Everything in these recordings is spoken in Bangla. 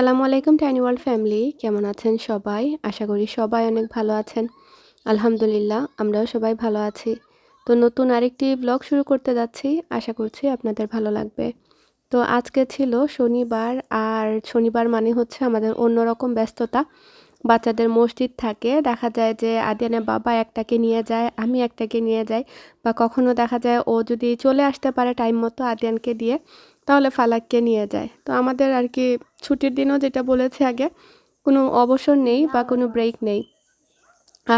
আসসালামু আলাইকুম টাইনি ওয়ার্ল্ড ফ্যামিলি কেমন আছেন সবাই? আশা করি সবাই অনেক ভালো আছেন। আলহামদুলিল্লাহ, আমরাও সবাই ভালো আছি। তো নতুন আরেকটি ব্লগ শুরু করতে যাচ্ছি। আশা করছি আপনাদের ভালো লাগবে। তো আজকে ছিল শনিবার, আর শনিবার মানে হচ্ছে আমাদের অন্যরকম ব্যস্ততা। বাচ্চাদের মসজিদ থাকে, দেখা যায় যে আদিয়ানের বাবা একটাকে নিয়ে যায়, আমি একটাকে নিয়ে যাই, বা কখনো দেখা যায় ও যদি চলে আসতে পারে টাইম মতো আদিয়ানকে দিয়ে তাহলে ফালাককে নিয়ে যায়। তো আমাদের আর কি ছুটির দিনও যেটা বলেছে আগে, কোনো অবসর নেই বা কোনো ব্রেক নেই।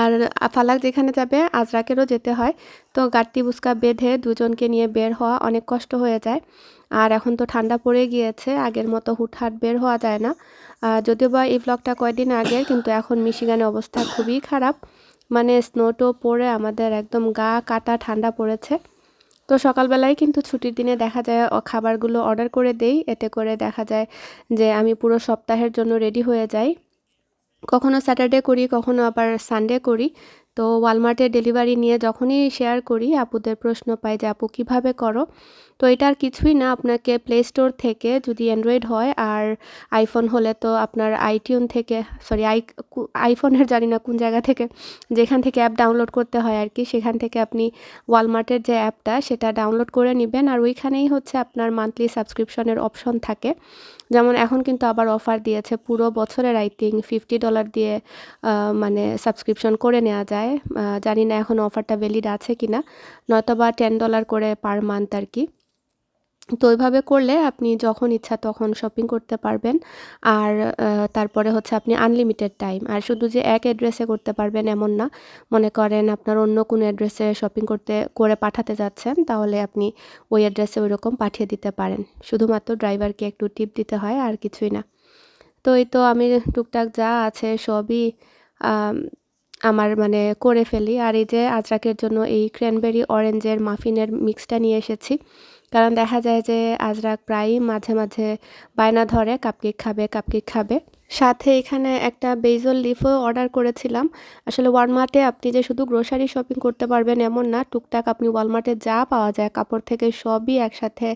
আর ফালাক যেখানে যাবে, আজরাকেরও যেতে হয়। তো গাট্টি বুসকা বেঁধে দুজনকে নিয়ে বের হওয়া অনেক কষ্ট হয়ে যায়। আর এখন তো ঠান্ডা পড়ে গিয়েছে, আগের মতো হুটহাট বের হওয়া যায় না। যদিও বা এই ব্লগটা কয়েকদিন আগে, কিন্তু এখন মিশিগানের অবস্থা খুবই খারাপ। মানে স্নোটো পড়ে আমাদের একদম গা কাটা ঠান্ডা পড়েছে। তো সকালবেলায় কিন্তু ছুটির দিনে দেখা যায় খাবারগুলো অর্ডার করে দেই। এতে করে দেখা যায় যে আমি পুরো সপ্তাহের জন্য রেডি হয়ে যাই। কখনো স্যাটারডে করি, কখনো আবার সানডে করি। তো ওয়ালমার্টের ডেলিভারি নিয়ে যখনই শেয়ার করি, আপুদের প্রশ্ন পাই যে, আপু, কীভাবে করো? তো এটা আর কিছুই না, আপনাকে প্লে স্টোর থেকে যদি অ্যান্ড্রয়েড হয়, আর আইফোন হলে তো আপনার আইটিউন থেকে সরি আই আইফোনের জানি না কোন জায়গা থেকে, যেখান থেকে অ্যাপ ডাউনলোড করতে হয় আর কি, সেখান থেকে আপনি ওয়ালমার্টের যে অ্যাপটা সেটা ডাউনলোড করে নেবেন। আর ওইখানেই হচ্ছে আপনার মান্থলি সাবস্ক্রিপশনের অপশন থাকে। যেমন এখন কিন্তু আবার অফার দিয়েছে, পুরো বছরের আই থিঙ্ক ফিফটি ডলার দিয়ে মানে সাবস্ক্রিপশন করে নেওয়া যায়। জানি না এখন অফারটা ভ্যালিড আছে কি না নয়তো বা টেন ডলার করে পার মান্থ আর কি। তো ওইভাবে করলে আপনি যখন ইচ্ছা তখন শপিং করতে পারবেন। আর তারপরে হচ্ছে আপনি আনলিমিটেড টাইম আর শুধু যে এক অ্যাড্রেসে করতে পারবেন এমন না। মনে করেন আপনার অন্য কোনো অ্যাড্রেসে শপিং করতে, করে পাঠাতে যাচ্ছেন, তাহলে আপনি ওই অ্যাড্রেসে ওই রকম পাঠিয়ে দিতে পারেন। শুধুমাত্র ড্রাইভারকে একটু টিপ দিতে হয়, আর কিছুই না। তো এই তো আমি টুকটাক যা আছে সবই আমার মানে করে ফেলি। আর এই যে আজরাকের জন্য এই ক্র্যানবেরি অরেঞ্জের মাফিনের মিক্সটা নিয়ে এসেছি কারণ দেখা যায় যে আজরাক প্রায়ই মাঝে মাঝে বায়না ধরে কাপকেক খাবে কাপকেক খাবে। সাথে এখানে একটা বেজল লিফও অর্ডার করেছিলাম। আসলে ওয়ালমার্টে আপনি যে শুধু গ্রোসারি শপিং করতে পারবেন এমন না, টুকটাক আপনি ওয়ালমার্টে যা পাওয়া যায়, কাপড় থেকে সবই একসাথে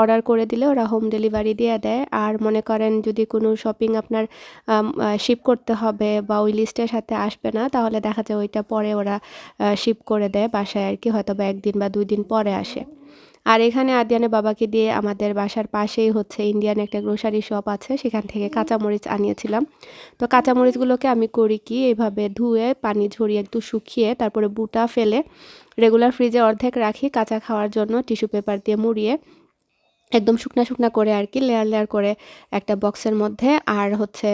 অর্ডার করে দিলে ওরা হোম ডেলিভারি দিয়ে দেয়। আর মনে করেন যদি কোনো শপিং আপনার শিপ করতে হবে বা ওই লিস্টের সাথে আসবে না, তাহলে দেখা যায় ওইটা পরে ওরা শিপ করে দেয় বাসায় আর কি হয়তো বা একদিন বা দুই দিন পরে আসে। আর এখানে আদিয়ানের বাবাকে দিয়ে আমাদের বাসার পাশেই হচ্ছে ইন্ডিয়ান একটা গ্রোসারি শপ আছে, সেখান থেকে কাঁচামরিচ আনিয়েছিলাম। তো কাঁচামরিচগুলোকে আমি করি কি এইভাবে ধুয়ে, পানি ঝরিয়ে একটু শুকিয়ে, তারপরে বুটা ফেলে রেগুলার ফ্রিজে অর্ধেক রাখি, কাঁচা খাওয়ার জন্য টিস্যু পেপার দিয়ে মুড়িয়ে, একদম শুকনা শুকনা করে আর কি লেয়ার লেয়ার করে একটা বক্সের মধ্যে আর হচ্ছে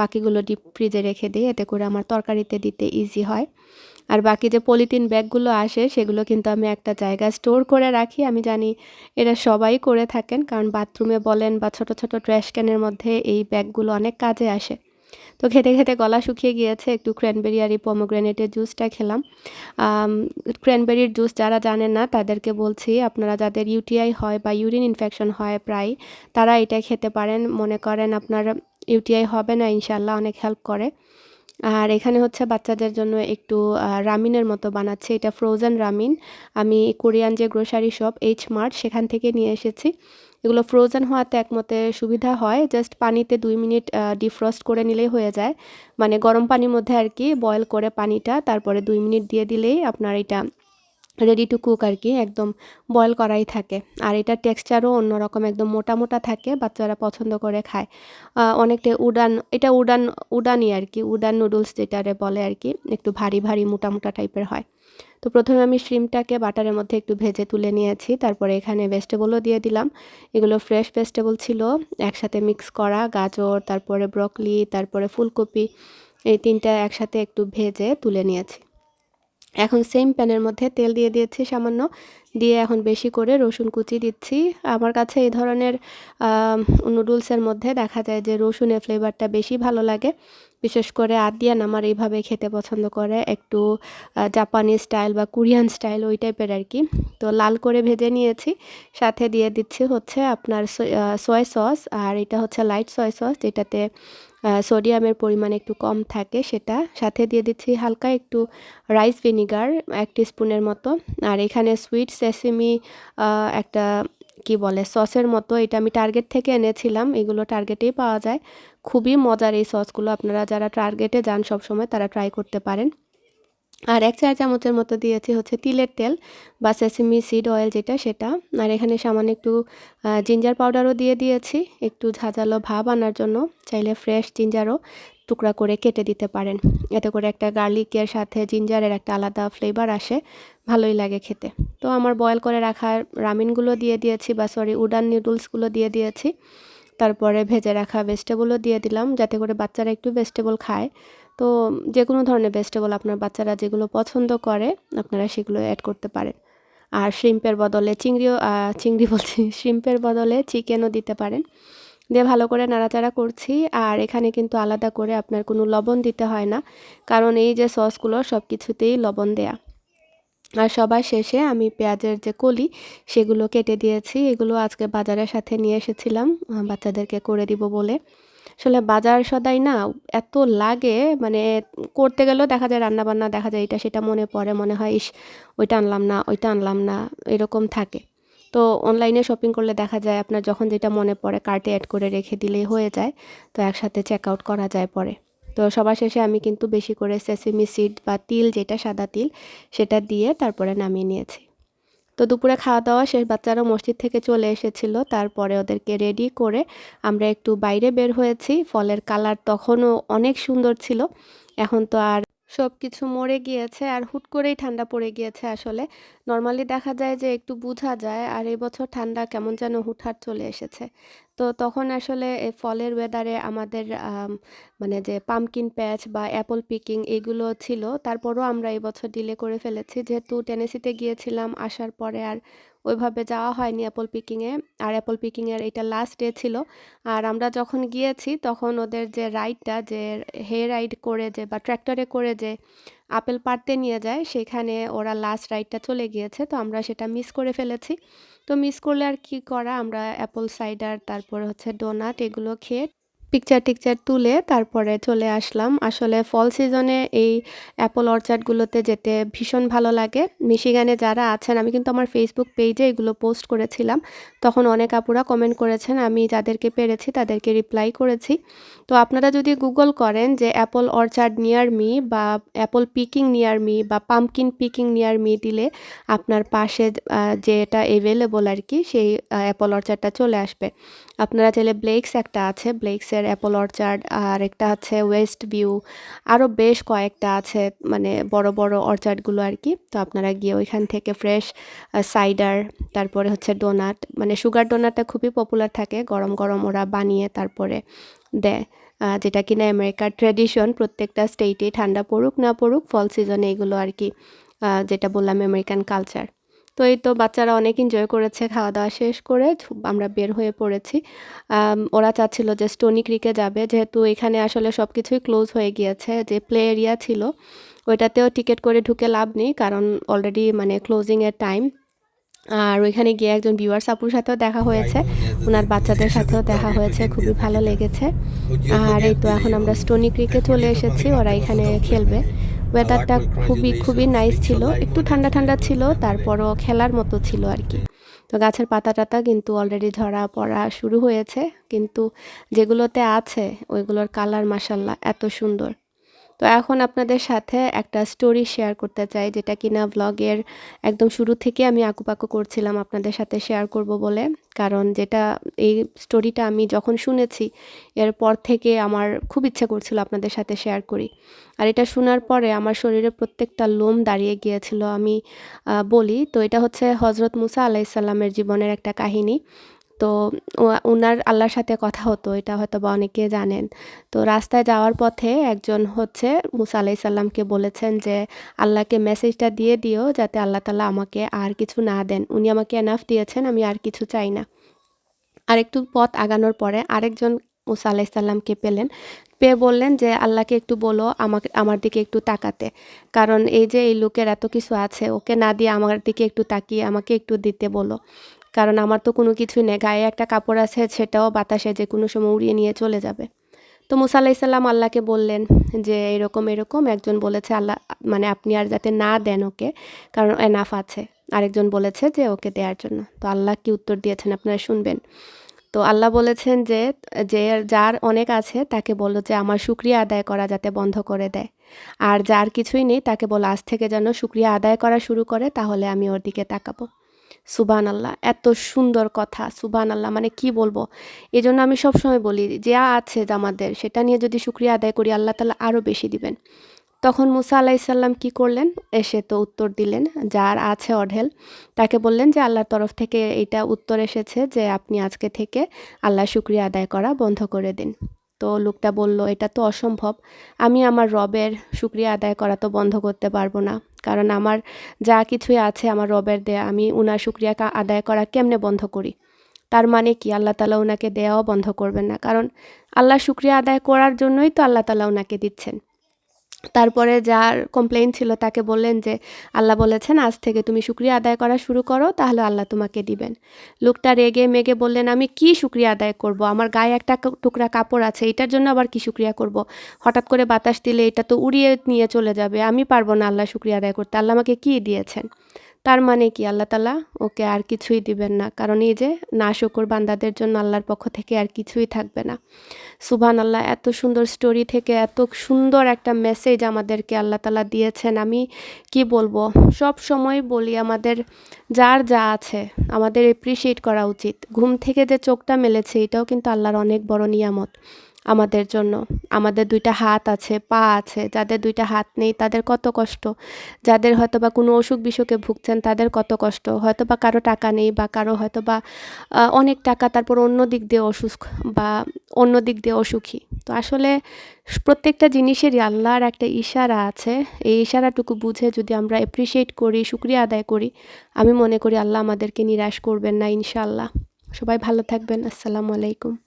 বাকিগুলো ডিপ ফ্রিজে রেখে দিই, এতে করে আমার তরকারিতে দিতে ইজি হয়। আর বাকি যে পলিথিন ব্যাগগুলো আসে, সেগুলো কিন্তু আমি একটা জায়গায় স্টোর করে রাখি। আমি জানি এরা সবাই করে থাকেন, কারণ বাথরুমে বলেন বা ছোট ছোট ট্র্যাশ ক্যানের মধ্যে এই ব্যাগগুলো অনেক কাজে আসে। তো খেতে খেতে গলা শুকিয়ে গিয়েছে, একটু ক্র্যানবেরি আর এই পমোগ্রেনেটের জুসটা খেলাম। ক্র্যানবেরির জুস যারা জানেন না, তাদেরকে বলছি, আপনারা যাদের ইউটিআই হয় বা ইউরিন ইনফেকশন হয় প্রায়, তারা এটা খেতে পারেন। মনে করেন আপনার ইউটিআই হবে না ইনশাল্লাহ অনেক হেল্প করে। আর এখানে হচ্ছে বাচ্চাদের জন্য একটু রামিনের মতো বানাচ্ছে। এটা ফ্রোজেন রামিন আমি কোরিয়ান যে গ্রোসারি শপ এইচ মার্ট সেখান থেকে নিয়ে এসেছি। এগুলো ফ্রোজেন হওয়াতে একমতে সুবিধা হয়। জাস্ট পানিতে দুই মিনিট ডিফ্রস্ট করে নিলেই হয়ে যায়। মানে গরম পানির মধ্যে আর কি বয়েল করে পানিটা, তারপরে দুই মিনিট দিয়ে দিলেই আপনার এটা রেডি টু কুক আর কি, একদম বয়েল করাই থাকে। আর এটার টেক্সচারও অন্যরকম, একদম মোটা মোটা থাকে, বাচ্চারা পছন্দ করে খায়। অনেকটা উডান, এটা উডান উডানই আর কি, উডান নুডলস যেটারে বলে আর কি, একটু ভারী ভারী, মোটা মোটা টাইপের হয়। তো প্রথমে আমি শ্রিমটাকে বাটারের মধ্যে একটু ভেজে তুলে নিয়েছি, তারপরে এখানে ভেজিটেবলও দিয়ে দিলাম। এগুলো ফ্রেশ ভেজিটেবল ছিল, একসাথে মিক্স করা, গাজর, তারপরে ব্রকলি তারপরে ফুলকপি, এই তিনটা একসাথে একটু ভেজে তুলে নিয়েছি। এখন সেম প্যানের মধ্যে তেল দিয়ে দিয়েছি সামান্য। দিয়ে এখন বেশি করে রসুন কুচি দিচ্ছি। আমার কাছে এই ধরনের নুডলসের মধ্যে দেখা যায় যে রসুনের ফ্লেভারটা বেশি ভালো লাগে। বিশেষ করে আদিয়ান আমার এইভাবে খেতে পছন্দ করে। একটু জাপানি স্টাইল বা কোরিয়ান স্টাইল ওই টাইপের আর কি। তো লাল করে ভেজে নিয়েছি। সাথে দিয়ে দিচ্ছি হচ্ছে আপনার সয় সস আর এটা হচ্ছে লাইট সয় সস যেটাতে সোডিয়ামের পরিমাণ একটু কম থাকে সেটা। সাথে দিয়ে দিচ্ছি হালকা একটু রাইস ভিনিগার, এক স্পুনের মতো। আর এখানে সুইট সেসিমি একটা কি বলে, সসের মতো, এটা আমি টার্গেট থেকে এনেছিলাম। এগুলো টার্গেটেই পাওয়া যায়। খুবই মজার এই সসগুলো। আপনারা যারা টার্গেটে যান সবসময়, তারা ট্রাই করতে পারেন। আর এক চার চামচের মতো দিয়েছি হচ্ছে তিলের তেল বা সেসিমি সিড অয়েল যেটা সেটা। আর এখানে সামান্য একটু জিঞ্জার পাউডারও দিয়ে দিয়েছি। একটু ঝাঁঝালো ভাব আনার জন্য। চাইলে ফ্রেশ জিঞ্জারও টুকরা করে কেটে দিতে পারেন। এতে করে একটা গার্লিকের সাথে জিঞ্জারের একটা আলাদা ফ্লেভার আসে। ভালোই লাগে খেতে। তো আমার বয়েল করে রাখা রামিনগুলো দিয়ে দিয়েছি বা সরি উডান নুডলসগুলো দিয়ে দিয়েছি। তারপরে ভেজে রাখা ভেজিটেবলও দিয়ে দিলাম। যাতে করে বাচ্চারা একটু ভেজিটেবল খায়। তো যে কোনো ধরনের ভেজিটেবল আপনার বাচ্চারা যেগুলো পছন্দ করে, আপনারা সেগুলো অ্যাড করতে পারেন। আর শ্রিম্পের বদলে চিংড়িও চিংড়ি বলছি শ্রিম্পের বদলে চিকেনও দিতে পারেন। দিয়ে ভালো করে নাড়াচাড়া করছি। আর এখানে কিন্তু আলাদা করে আপনার কোনো লবণ দিতে হয় না, কারণ এই যে সসগুলো সব কিছুতেই লবণ দেয়া। আর সবার শেষে আমি পেঁয়াজের যে কলি, সেগুলো কেটে দিয়েছি। এগুলো আজকে বাজারের সাথে নিয়ে এসেছিলাম। বাচ্চাদেরকে করে দিব বলে। আসলে বাজার সদাই না এত লাগে মানে করতে গেলেও দেখা যায় রান্না বান্না দেখা যায় এটা সেটা মনে পড়ে, মনে হয়, ইস, ওইটা আনলাম না, ওইটা আনলাম না, এরকম থাকে। তো অনলাইনে শপিং করলে দেখা যায় আপনার যখন যেটা মনে পড়ে কার্টে অ্যাড করে রেখে দিলেই হয়ে যায়, তো একসাথে চেক আউট করা যায় পরে। তো সবার শেষে আমি কিন্তু বেশি করে সেসিমি সিড বা তিল, যেটা সাদা তিল, সেটা দিয়ে তারপরে নামিয়ে নিয়েছি। তো দুপুরে খাওয়া দাওয়া শেষ, বাচ্চারা মসজিদ থেকে চলে এসেছিল। তারপরে ওদেরকে রেডি করে আমরা একটু বাইরে বের হয়েছি। ফলের কালার তখনও অনেক সুন্দর ছিল। এখন তো আর সব কিছু মরে গিয়েছে আর হুট করেই ঠান্ডা পড়ে গিয়েছে আসলে। নর্মালি দেখা যায় যে একটু বোঝা যায় আর এবছর ঠান্ডা কেমন যেন হুটহাট চলে এসেছে। তো তখন আসলে ফলের ওয়েদারে আমাদের মানে যে পামকিন প্যাচ বা অ্যাপল পিকিং এগুলো ছিল, তারপরও আমরা এবছর ডিলে করে ফেলেছি। যেহেতু টেনেসিতে গিয়েছিলাম, আসার পরে আর ওইভাবে যাওয়া হয়নি অ্যাপল পিকিংয়ে আর অ্যাপল পিকিংয়ের এটা লাস্ট ডে ছিল। আর আমরা যখন গিয়েছি, তখন ওদের যে রাইডটা যে হে রাইড করে যে বা ট্র্যাক্টরে করে যে আপেল পাড়তে নিয়ে যায়, সেখানে ওরা লাস্ট রাইডটা চলে গিয়েছে। তো আমরা সেটা মিস করে ফেলেছি। তো মিস করলে আর কি করা? আমরা অ্যাপল সাইডার তারপর হচ্ছে ডোনাট এগুলো খেয়ে পিকচার টিকচার তুলে তারপরে চলে আসলাম। আসলে ফল সিজনে এই অ্যাপল অর্চার্ডগুলোতে যেতে ভীষণ ভালো লাগে। মিশিগানে যারা আছেন, আমি কিন্তু আমার ফেসবুক পেজে এগুলো পোস্ট করেছিলাম। তখন অনেক আপুরা কমেন্ট করেছেন, আমি যাদেরকে পেরেছি তাদেরকে রিপ্লাই করেছি। তো আপনারা যদি গুগল করেন যে অ্যাপল অর্চার্ড নিয়ার মি বা অ্যাপল পিকিং নিয়ার মি বা পাম্পকিন পিকিং নিয়ার মি দিলে আপনার পাশে যেটা এভেলেবল আর কি, সেই অ্যাপল অর্চার্ডটা চলে আসবে। আপনারা চাইলে ব্লেক্স একটা আছে ব্লেক্সের অ্যাপল অর্চার্ড আর একটা আছে ওয়েস্ট ভিউ আরও বেশ কয়েকটা আছে মানে বড় বড় অর্চার্ডগুলো আর কি। তো আপনারা গিয়ে ওইখান থেকে ফ্রেশ সাইডার তারপরে হচ্ছে ডোনাট মানে সুগার ডোনাটটা খুবই পপুলার থাকে, গরম গরম ওরা বানিয়ে তারপরে দেয়। যেটা কিনা আমেরিকার ট্র্যাডিশন প্রত্যেকটা স্টেটে ঠান্ডা পড়ুক না পড়ুক ফল সিজনে এগুলো আর কি যেটা বললাম আমেরিকান কালচার তো এই তো বাচ্চারা অনেক এনজয় করেছে খাওয়া দাওয়া শেষ করে আমরা বের হয়ে পড়েছি ওরা চাচ্ছিল যে স্টোনি ক্রিকে যাবে যেহেতু এখানে আসলে সব কিছুই ক্লোজ হয়ে গিয়েছে যে প্লে এরিয়া ছিল ওইটাতেও টিকিট করে ঢুকে লাভ নেই কারণ অলরেডি মানে ক্লোজিংয়ের টাইম আর ওইখানে গিয়ে একজন ভিউয়ার সাপুর সাথেও দেখা হয়েছে ওনার বাচ্চাদের সাথেও দেখা হয়েছে খুবই ভালো লেগেছে আর এই তো এখন আমরা স্টোনি ক্রিকে চলে এসেছি ওরা এখানে খেলবে ওয়েদারটা খুবই খুবই নাইস ছিল। একটু ঠান্ডা ঠান্ডা ছিল তারপরও খেলার মতো ছিল আর কি। তো গাছের পাতা টাতা কিন্তু অলরেডি ঝরা পড়া শুরু হয়েছে। কিন্তু যেগুলোতে আছে ওইগুলোর কালার মাসাল্লাহ এত সুন্দর। তো এখন আপনাদের সাথে একটা স্টোরি শেয়ার করতে চাই, যেটা কিনা ব্লগের একদম শুরু থেকে আমি আঁকুপাকু করছিলাম আপনাদের সাথে শেয়ার করব বলে। কারণ যেটা এই স্টোরিটা আমি যখন শুনেছি এরপর থেকে আমার খুব ইচ্ছা করছিল আপনাদের সাথে শেয়ার করি। আর এটা শোনার পরে আমার শরীরে প্রত্যেকটা লোম দাঁড়িয়ে গিয়েছিল, আমি বলি। তো এটা হচ্ছে হজরত মুসা আলাইসাল্লামের জীবনের একটা কাহিনী। তো ওনার আল্লাহর সাথে কথা হতো, এটা হয়তো বা অনেকে জানেন। তো রাস্তায় যাওয়ার পথে একজন হচ্ছে মুসা আলাই সাল্লামকে বলেছেন যে, আল্লাহকে মেসেজটা দিয়ে দিও যাতে আল্লাহ তালা আমাকে আর কিছু না দেন। উনি আমাকে এনাফ দিয়েছেন, আমি আর কিছু চাই না। আরেকটু পথ আগানোর পরে আরেকজন মুসা আলাই সাল্লামকে পেলেন। পেয়ে বললেন যে, আল্লাহকে একটু বলো, আমাকে, আমার দিকে একটু তাকাতে। কারণ এই যে এই লোকের এত কিছু আছে, ওকে না দিয়ে আমার দিকে একটু তাকিয়ে আমাকে একটু দিতে বলো। কারণ আমার তো কোনো কিছুই নেই। গায়ে একটা কাপড় আছে, সেটাও বাতাসে যে কোনো সময় উড়িয়ে নিয়ে চলে যাবে। তো মুসা আলাইসাল্লাম আল্লাহকে বললেন যে, এরকম এরকম। একজন বলেছে, আল্লাহ মানে আপনি আর যাতে না দেন ওকে, কারণ এনাফ আছে। আরেকজন বলেছে যে, ওকে দেওয়ার জন্য। তো আল্লাহ কি উত্তর দিয়েছেন আপনারা শুনবেন। তো আল্লাহ বলেছেন যে যে যার অনেক আছে, তাকে বলো যে, আমার শুক্রিয়া আদায় করা যাতে বন্ধ করে দেয়। আর যার কিছুই নেই, তাকে বলো, আজ থেকে যেন শুক্রিয়া আদায় করা শুরু করে, তাহলে আমি ওর দিকে তাকাবো। সুবান আল্লাহ এত সুন্দর কথা সুবান আল্লাহ মানে কি বলব? এই জন্য আমি সবসময় বলি, যা আছে আমাদের, সেটা নিয়ে যদি শুক্রিয়া আদায় করি, আল্লাহ তালা আরও বেশি দিবেন। তখন মুসা আলাইসাল্লাম কি করলেন? এসে তো উত্তর দিলেন, যার আছে অঢেল, তাকে বললেন যে, আল্লাহর তরফ থেকে এটা উত্তর এসেছে যে, আপনি আজকে থেকে আল্লাহ শুক্রিয়া আদায় করা বন্ধ করে দিন। তো লোকটা বলল, এটা তো অসম্ভব, আমি আমার রবের শুক্রিয়া আদায় করা তো বন্ধ করতে পারব না। কারণ আমার যা কিছুই আছে আমার রবের দেয়া, আমি উনার শুক্রিয়া আদায় করা কেমনে বন্ধ করি? তার মানে কি? আল্লাহ তালা ওনাকে দেওয়াও বন্ধ করবেন না। কারণ আল্লাহ শুক্রিয়া আদায় করার জন্যই তো আল্লাহ তালা ওনাকে দিচ্ছেন। তারপরে যার কমপ্লেন ছিল তাকে বললেন যে, আল্লাহ বলেছেন, আজ থেকে তুমি শুক্রিয়া আদায় করা শুরু করো, তাহলে আল্লাহ তোমাকে দিবেন। লোকটা রেগে মেগে বললেন, আমি কি শুক্রিয়া আদায় করব? আমার গায়ে একটা টুকরা কাপড় আছে, এটার জন্য আবার কি শুক্রিয়া করব? হঠাৎ করে বাতাস দিলে এটা তো উড়িয়ে নিয়ে চলে যাবে, আমি পারব না আল্লাহ শুক্রিয়া আদায় করতে। আল্লাহ আমাকে কি দিয়েছেন? তার মানে কি? আল্লাহ তালা ওকে আর কিছুই দিবেন না। কারণ এই যে না শুকুর বান্দাদের জন্য আল্লাহর পক্ষ থেকে আর কিছুই থাকবে না। সুবহান আল্লাহ এত সুন্দর স্টোরি থেকে এত সুন্দর একটা মেসেজ আমাদেরকে আল্লাহ তালা দিয়েছেন। আমি কি বলব? সব সময় বলি আমাদের যার যা আছে আমাদের এপ্রিসিয়েট করা উচিত। ঘুম থেকে যে চোখটা মেলেছে, এটাও কিন্তু আল্লাহর অনেক বড় নিয়ামত। আমাদের জন্য। আমাদের দুইটা হাত আছে, পা আছে, যাদের দুইটা হাত নেই তাদের কত কষ্ট। যাদের হয়তো বা কোনো অসুখ বিসুখে ভুগছেন তাদের কত কষ্ট। হয়তো বা কারও টাকা নেই বা কারও হয়তো বা অনেক টাকা তারপর অন্য দিক দিয়ে অসুখ বা অন্য দিক দিয়ে অসুখী। তো আসলে প্রত্যেকটা জিনিসেরই আল্লাহর একটা ইশারা আছে। এই ইশারাটুকু বুঝে যদি আমরা অ্যাপ্রিসিয়েট করি, শুক্রিয়া আদায় করি, আমি মনে করি আল্লাহ আমাদেরকে নিরাশ করবেন না ইনশাল্লাহ সবাই ভালো থাকবেন। আসসালামু আলাইকুম।